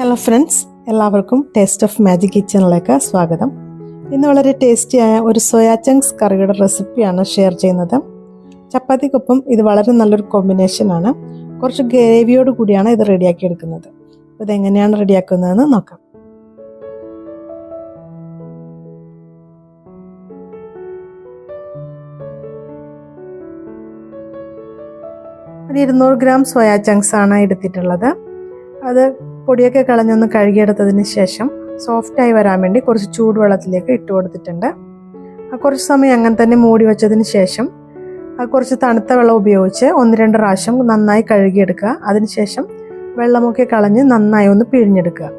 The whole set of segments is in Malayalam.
ഹലോ ഫ്രണ്ട്സ് എല്ലാവർക്കും ടേസ്റ്റ് ഓഫ് മാജിക് കിച്ചണിലേക്ക് സ്വാഗതം. ഇന്ന് വളരെ ടേസ്റ്റിയായ ഒരു സോയാ ചങ്ക്സ് കറിയുടെ റെസിപ്പിയാണ് ഷെയർ ചെയ്യുന്നത്. ചപ്പാത്തിക്കൊപ്പം ഇത് വളരെ നല്ലൊരു കോമ്പിനേഷനാണ് കുറച്ച് ഗ്രേവിയോട് കൂടിയാണ് ഇത് റെഡിയാക്കി എടുക്കുന്നത്. ഇതെങ്ങനെയാണ് റെഡിയാക്കുന്നതെന്ന് നോക്കാം. ഒരു ഇരുന്നൂറ് ഗ്രാം സോയാ ചങ്ക്സ് ആണ് എടുത്തിട്ടുള്ളത്. അത് പൊടിയൊക്കെ കളഞ്ഞൊന്ന് കഴുകിയെടുത്തതിന് ശേഷം സോഫ്റ്റായി വരാൻ വേണ്ടി കുറച്ച് ചൂടുവെള്ളത്തിലേക്ക് ഇട്ട് കൊടുത്തിട്ടുണ്ട്. ആ കുറച്ച് സമയം അങ്ങനെ തന്നെ മൂടി വെച്ചതിന് ശേഷം ആ കുറച്ച് തണുത്ത വെള്ളം ഉപയോഗിച്ച് ഒന്ന് രണ്ട് പ്രാവശ്യം നന്നായി കഴുകിയെടുക്കുക. അതിനുശേഷം വെള്ളമൊക്കെ കളഞ്ഞ് നന്നായി ഒന്ന് പിഴിഞ്ഞെടുക്കുക.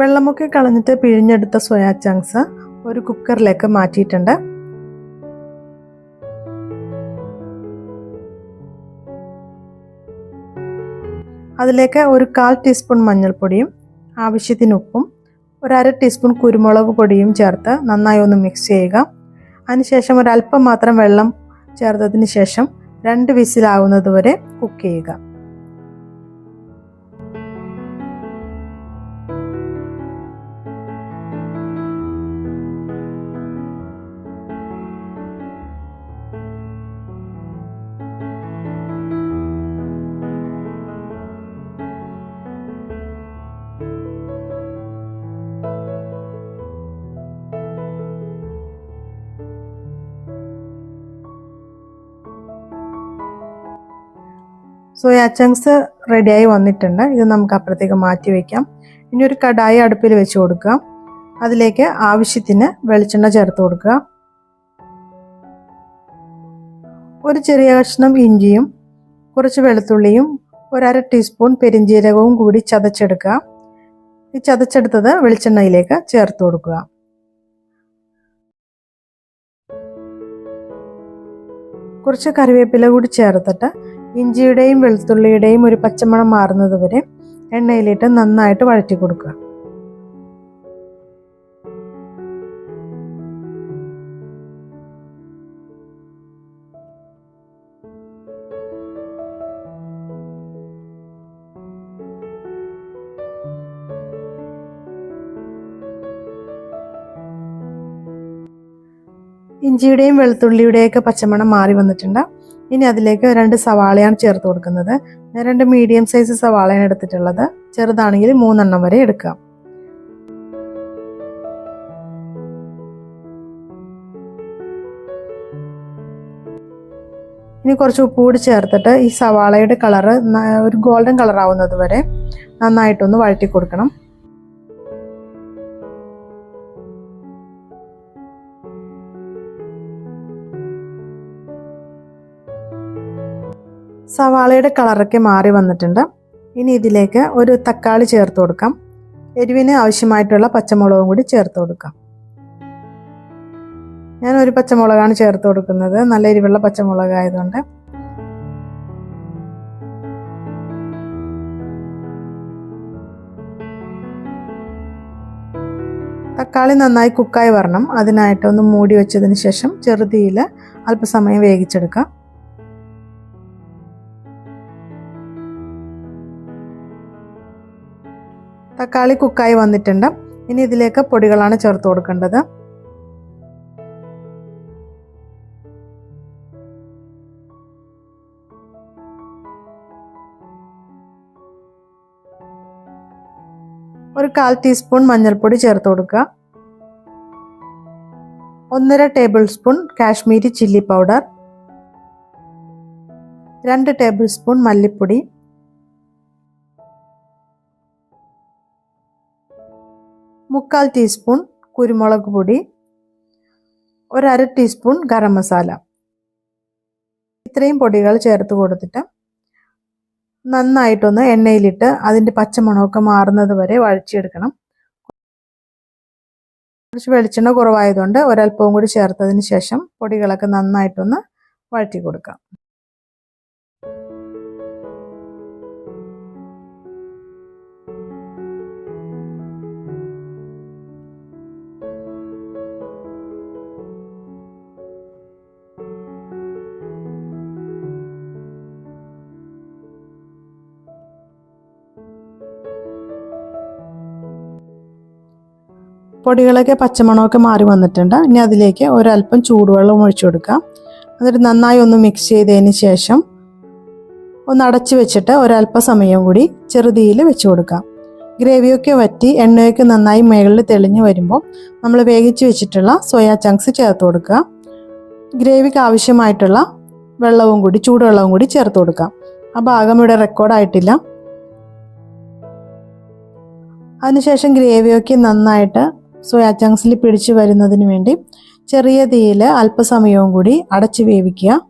വെള്ളമൊക്കെ കളഞ്ഞിട്ട് പിഴിഞ്ഞെടുത്ത സോയാ ചങ്ക്സ് ഒരു കുക്കറിലേക്ക് മാറ്റിയിട്ടുണ്ട്. അതിലേക്ക് ഒരു കാൽ ടീസ്പൂൺ മഞ്ഞൾപ്പൊടിയും ആവശ്യത്തിന് ഉപ്പും ഒരു അര ടീസ്പൂൺ കുരുമുളക് പൊടിയും ചേർത്ത് നന്നായി ഒന്ന് മിക്സ് ചെയ്യുക. അതിനുശേഷം ഒരല്പം മാത്രം വെള്ളം ചേർത്തതിന് ശേഷം രണ്ട് വിസിലാവുന്നത് വരെ കുക്ക് ചെയ്യുക. സോയാ ചങ്ക്സ് റെഡിയായി വന്നിട്ടുണ്ട്. ഇത് നമുക്ക് അപ്പുറത്തേക്ക് മാറ്റി വയ്ക്കാം ഇനി ഒരു കടായി അടുപ്പിൽ വെച്ച് കൊടുക്കുക. അതിലേക്ക് ആവശ്യത്തിന് വെളിച്ചെണ്ണ ചേർത്ത് കൊടുക്കുക. ഒരു ചെറിയ കഷ്ണം ഇഞ്ചിയും കുറച്ച് വെളുത്തുള്ളിയും ഒരര ടീസ്പൂൺ പെരിഞ്ജീരകവും കൂടി ചതച്ചെടുക്കുക. ഈ ചതച്ചെടുത്തത് വെളിച്ചെണ്ണയിലേക്ക് ചേർത്ത് കൊടുക്കുക. കുറച്ച് കറിവേപ്പില കൂടി ചേർത്തിട്ട് ഇഞ്ചിയുടെയും വെളുത്തുള്ളിയുടെയും ഒരു പച്ചമണം മാറുന്നത് വരെ എണ്ണയിലിട്ട് നന്നായിട്ട് വഴറ്റി കൊടുക്കുക. ഇഞ്ചിയുടെയും വെളുത്തുള്ളിയുടെയൊക്കെ പച്ചമണം മാറി വന്നിട്ടുണ്ട്. ഇനി അതിലേക്ക് രണ്ട് സവാളയാണ് ചേർത്ത് കൊടുക്കുന്നത്. ഞാൻ രണ്ട് മീഡിയം സൈസ് സവാളയാണ് എടുത്തിട്ടുള്ളത്. ചെറുതാണെങ്കിൽ മൂന്നെണ്ണം വരെ എടുക്കാം ഇനി കുറച്ച് ഉപ്പ് കൂടി ചേർത്തിട്ട് ഈ സവാളയുടെ കളറ് ഒരു ഗോൾഡൻ കളർ ആവുന്നത് വരെ നന്നായിട്ടൊന്ന് വഴറ്റി കൊടുക്കണം. സവാളയുടെ കളറൊക്കെ മാറി വന്നിട്ടുണ്ട്. ഇനി ഇതിലേക്ക് ഒരു തക്കാളി ചേർത്ത് കൊടുക്കാം. എരിവിന് ആവശ്യമായിട്ടുള്ള പച്ചമുളകും കൂടി ചേർത്ത് കൊടുക്കാം. ഞാൻ ഒരു പച്ചമുളകാണ് ചേർത്ത് കൊടുക്കുന്നത്. നല്ല എരിവുള്ള പച്ചമുളക് ആയതുകൊണ്ട് തക്കാളി നന്നായി കുക്കായി വരണം. അതിനായിട്ട് ഒന്ന് മൂടി വെച്ചതിന് ശേഷം ചെറുതീയിൽ അല്പസമയം വേവിച്ചെടുക്കാം. തക്കാളി കുക്കായി വന്നിട്ടുണ്ട്. ഇനി ഇതിലേക്ക് പൊടികളാണ് ചേർത്ത് കൊടുക്കേണ്ടത്. ഒരു കാൽ ടീസ്പൂൺ മഞ്ഞൾപ്പൊടി ചേർത്ത് കൊടുക്കുക. ഒന്നര tablespoon Kashmiri chilli powder. രണ്ട് ടേബിൾ സ്പൂൺ മല്ലിപ്പൊടി. മുക്കാൽ ടീസ്പൂൺ കുരുമുളക് പൊടി ഒരര ടീസ്പൂൺ ഗരം മസാല. ഇത്രയും പൊടികൾ ചേർത്ത് കൊടുത്തിട്ട് നന്നായിട്ടൊന്ന് എണ്ണയിലിട്ട് അതിന്റെ പച്ചമണമൊക്കെ മാറുന്നത് വരെ വഴച്ചെടുക്കണം കുറച്ച് വെളിച്ചെണ്ണ കുറവായതുകൊണ്ട് ഒരല്പവും കൂടി ചേർത്തതിന് ശേഷം പൊടികളൊക്കെ നന്നായിട്ടൊന്ന് വഴറ്റി കൊടുക്കാം. പൊടികളൊക്കെ പച്ചമണമൊക്കെ മാറി വന്നിട്ടുണ്ട്. ഇനി അതിലേക്ക് ഒരല്പം ചൂടുവെള്ളം ഒഴിച്ചു കൊടുക്കാം. എന്നിട്ട് നന്നായി ഒന്ന് മിക്സ് ചെയ്തതിന് ശേഷം ഒന്ന് അടച്ചു വെച്ചിട്ട് ഒരല്പസമയം കൂടി ചെറുതീയിൽ വെച്ച് കൊടുക്കാം. ഗ്രേവിയൊക്കെ വറ്റി എണ്ണയൊക്കെ നന്നായി മുകളിൽ തെളിഞ്ഞു വരുമ്പോൾ നമ്മൾ വേവിച്ച് വെച്ചിട്ടുള്ള സോയാ ചങ്ക്സ് ചേർത്ത് കൊടുക്കുക. ഗ്രേവിക്ക് ആവശ്യമായിട്ടുള്ള വെള്ളവും കൂടി ചൂടുവെള്ളവും കൂടി ചേർത്ത് കൊടുക്കാം. ആ ഭാഗം ഇവിടെ റെക്കോർഡായിട്ടില്ല അതിനുശേഷം ഗ്രേവിയൊക്കെ നന്നായിട്ട് സോയാ ചങ്ക്സിൽ പിടിച്ചു വരുന്നതിന് വേണ്ടി ചെറിയ തീയിൽ അല്പസമയവും കൂടി അടച്ചു വേവിക്കുക.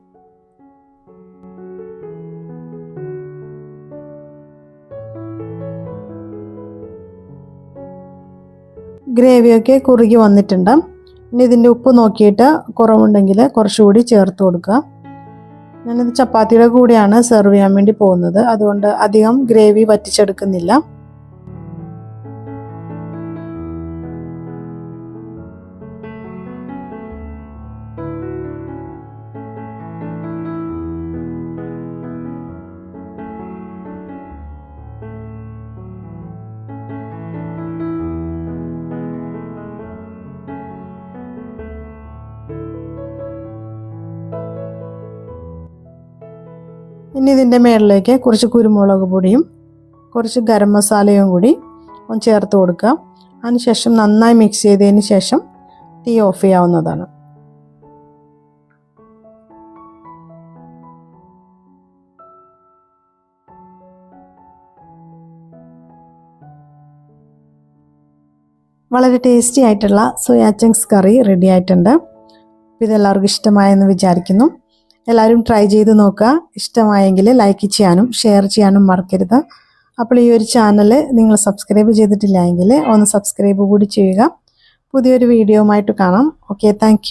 ഗ്രേവിയൊക്കെ കുറുകി വന്നിട്ടുണ്ട്. ഇനി ഇതിന്റെ ഉപ്പ് നോക്കിയിട്ട് കുറവുണ്ടെങ്കിൽ കുറച്ചുകൂടി ചേർത്ത് കൊടുക്കുക. ഞാനിത് ചപ്പാത്തിയുടെ കൂടെയാണ് സെർവ് ചെയ്യാൻ വേണ്ടി പോകുന്നത്. അതുകൊണ്ട് അധികം ഗ്രേവി വറ്റിച്ചെടുക്കുന്നില്ല. ഇനി ഇതിന്റെ മേളിലേക്ക് കുറച്ച് കുരുമുളക് പൊടിയും കുറച്ച് ഗരം മസാലയും കൂടി ഒന്ന് ചേർത്ത് കൊടുക്കുക. അതിനുശേഷം നന്നായി മിക്സ് ചെയ്തതിന് ശേഷം തീ ഓഫ് ചെയ്യാവുന്നതാണ്. വളരെ ടേസ്റ്റി ആയിട്ടുള്ള സോയാ കറി റെഡി ആയിട്ടുണ്ട്. ഇതെല്ലാവർക്കും ഇഷ്ടമായെന്ന് വിചാരിക്കുന്നു. എല്ലാവരും ട്രൈ ചെയ്ത് നോക്കുക. ഇഷ്ടമായെങ്കിൽ ലൈക്ക് ചെയ്യാനും ഷെയർ ചെയ്യാനും മറക്കരുത്. അപ്പോൾ ഈ ഒരു ചാനൽ നിങ്ങൾ സബ്സ്ക്രൈബ് ചെയ്തിട്ടില്ല ഒന്ന് സബ്സ്ക്രൈബ് കൂടി ചെയ്യുക. പുതിയൊരു വീഡിയോയുമായിട്ട് കാണാം. Okay thank